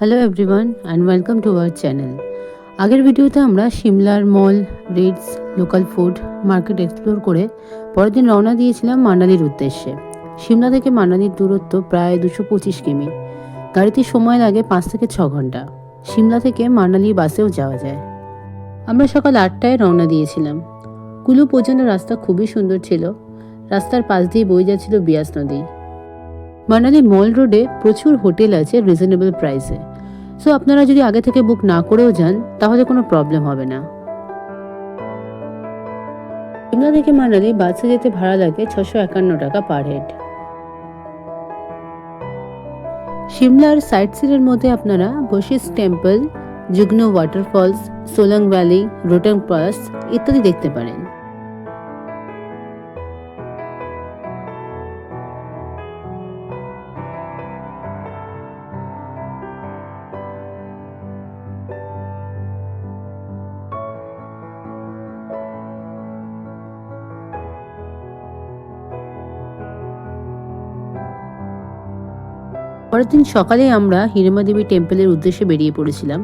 Hello everyone and welcome to our channel আগের ভিডিওতে আমরা সিমলার mall roads local food, market explore করে পরের দিন রওনা দিয়েছিলাম মানালির উদ্দেশ্যে। সিমলা থেকে মানালির দূরত্ব প্রায় দুশো পঁচিশ কিমি। গাড়িতে সময় লাগে পাঁচ থেকে ছ ঘণ্টা। সিমলা থেকে মানালি বাসেও যাওয়া যায়। আমরা সকাল আটটায় রওনা দিয়েছিলাম। কুলু পর্যন্ত রাস্তা খুবই সুন্দর ছিল। রাস্তার পাশ দিয়ে বয়ে যাচ্ছিল বিয়াস নদী। মানালি মল রোডে প্রচুর হোটেল আছে রিজনেবল প্রাইসে। সো আপনারা যদি আগে থেকে বুক না করেও যান, তাহলে কোনো প্রবলেম হবে না। সিমলা থেকে মানালি বাসে যেতে ভাড়া লাগে ছশো একান্ন টাকা পার হেড। সিমলার সাইট সিনের মধ্যে আপনারা বশিস temple Jogini waterfalls, Solang valley, Rohtang pass ইত্যাদি দেখতে পারেন। পরের দিন সকালে আমরা হিরেমা দেবী টেম্পলের উদ্দেশ্যে বেরিয়ে পড়েছিলাম।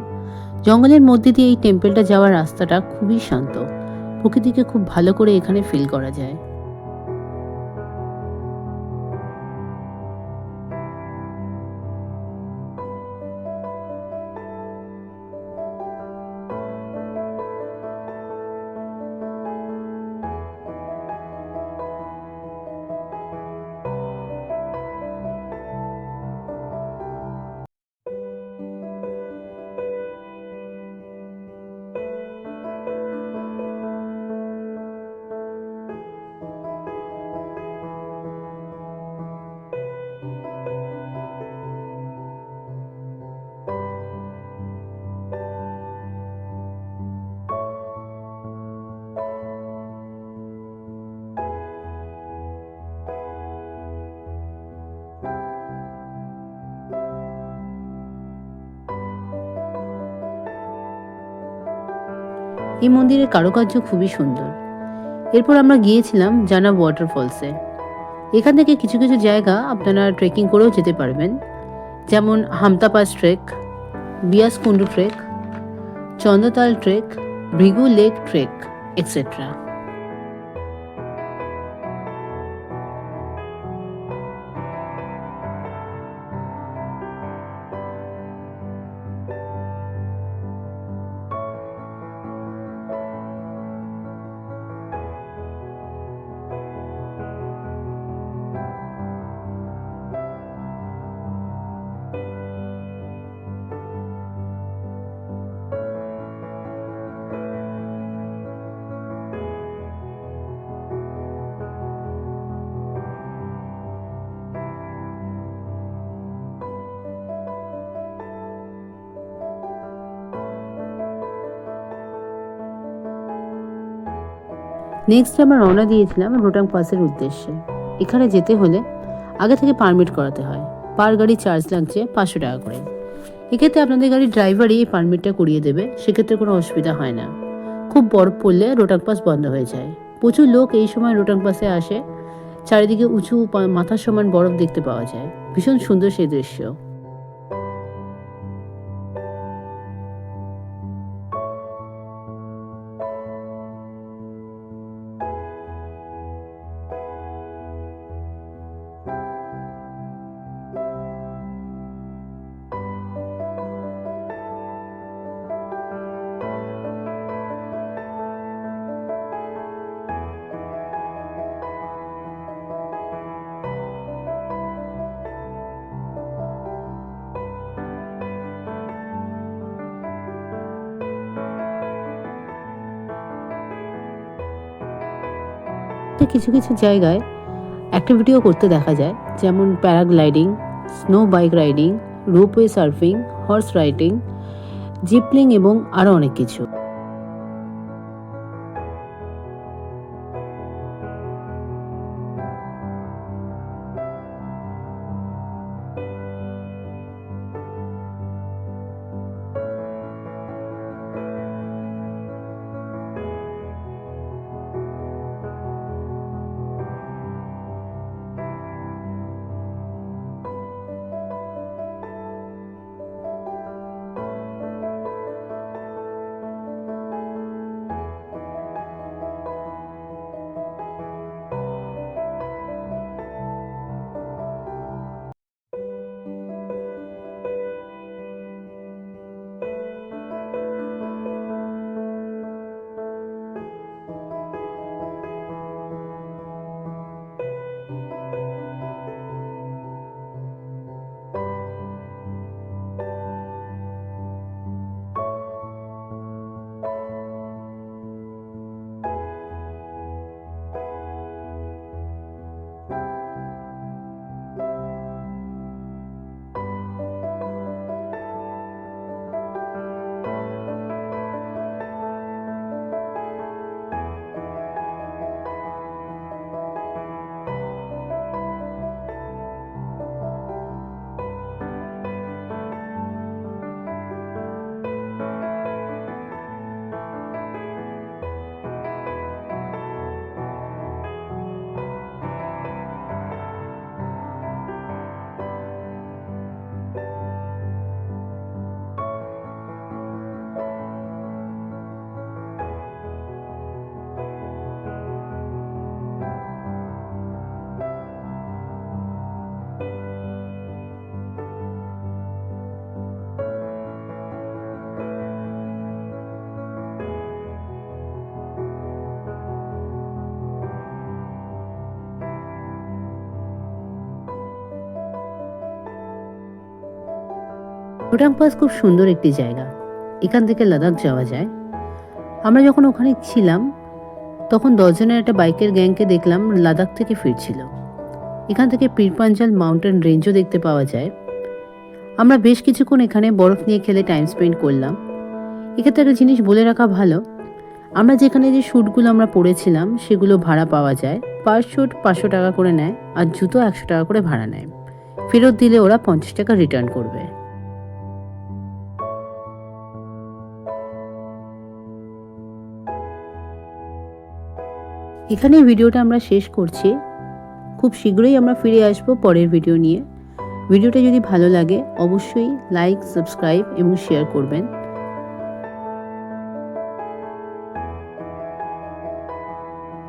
জঙ্গলের মধ্যে দিয়ে এই টেম্পলটা যাওয়ার রাস্তাটা খুবই শান্ত। প্রকৃতিকে খুব ভালো করে এখানে ফিল করা যায়। এই মন্দিরের কারুকার্য খুবই সুন্দর। এরপর আমরা গিয়েছিলাম জানা ওয়াটারফলসে এখান থেকে কিছু কিছু জায়গা আপনারা ট্রেকিং করেও যেতে পারবেন। যেমন Hampta pass trek Beaskund trek Chandratal trek Bhrigu lake trek etcetera next আমরা রওনা দিয়েছিলাম রোটাং পাসের উদ্দেশ্যে। এখানে যেতে হলে আগে থেকে পারমিট করাতে হয়। পার গাড়ি চার্জ লাগছে পাঁচশো টাকা করে। এক্ষেত্রে আপনাদের গাড়ির ড্রাইভারই এই পারমিটটা করিয়ে দেবে, সেক্ষেত্রে কোনো অসুবিধা হয় না। খুব বরফ পড়লে রোটাং পাস বন্ধ হয়ে যায়। প্রচুর লোক এই সময় রোটাং পাসে আসে। চারিদিকে উঁচু মাথার সমান বরফ দেখতে পাওয়া যায়। ভীষণ সুন্দর সেই দৃশ্য। তো কিছু কিছু জায়গায় অ্যাক্টিভিটিও করতে দেখা যায়। যেমন paragliding snow bike riding ropeway surfing horse riding ziplining এবং আরও অনেক কিছু। রোটাং পাস খুব সুন্দর একটি জায়গা। এখান থেকে লাদাখ যাওয়া যায়। আমরা যখন ওখানে ছিলাম, তখন দশজনের একটা বাইকের গ্যাংকে দেখলাম লাদাখ থেকে ফিরছিল। এখান থেকে পীরপাঞ্জাল মাউন্টেন রেঞ্জও দেখতে পাওয়া যায়। আমরা বেশ কিছুক্ষণ এখানে বরফ নিয়ে খেলে টাইম স্পেন্ড করলাম। এক্ষেত্রে একটা জিনিস বলে রাখা ভালো, আমরা যেখানে যে শ্যুটগুলো আমরা পরেছিলাম, সেগুলো ভাড়া পাওয়া যায়। পার শ্যুট পাঁচশো টাকা করে নেয় আর জুতো একশো টাকা করে ভাড়া নেয়। ফেরত দিলে ওরা পঞ্চাশ টাকা রিটার্ন করবে। এখানে ভিডিওটা আমরা শেষ করছি। খুব শীঘ্রই আমরা ফিরে আসব পরের ভিডিও নিয়ে। ভিডিওটা যদি ভালো লাগে, অবশ্যই লাইক সাবস্ক্রাইব এবং শেয়ার করবেন।